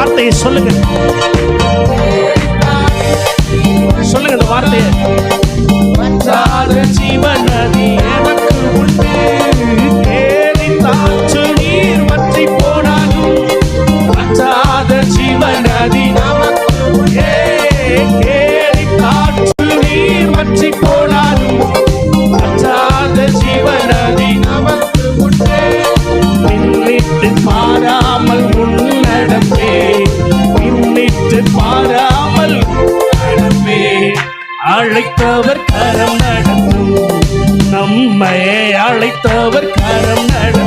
வார்த்தையை சொல்லுங்க. சொல்லுங்க இந்த வார்த்தையை. ஜீவன் நதி எனக்கு உண்டு. ஏரின் நீர் வற்றி போனாலும் வற்றாத ஜீவன் நதி நமக்கு உண்டே. அழைத்தவர் கரம் நடத்தும் நம்மை அழைத்தவர் கரம் நடத்தும்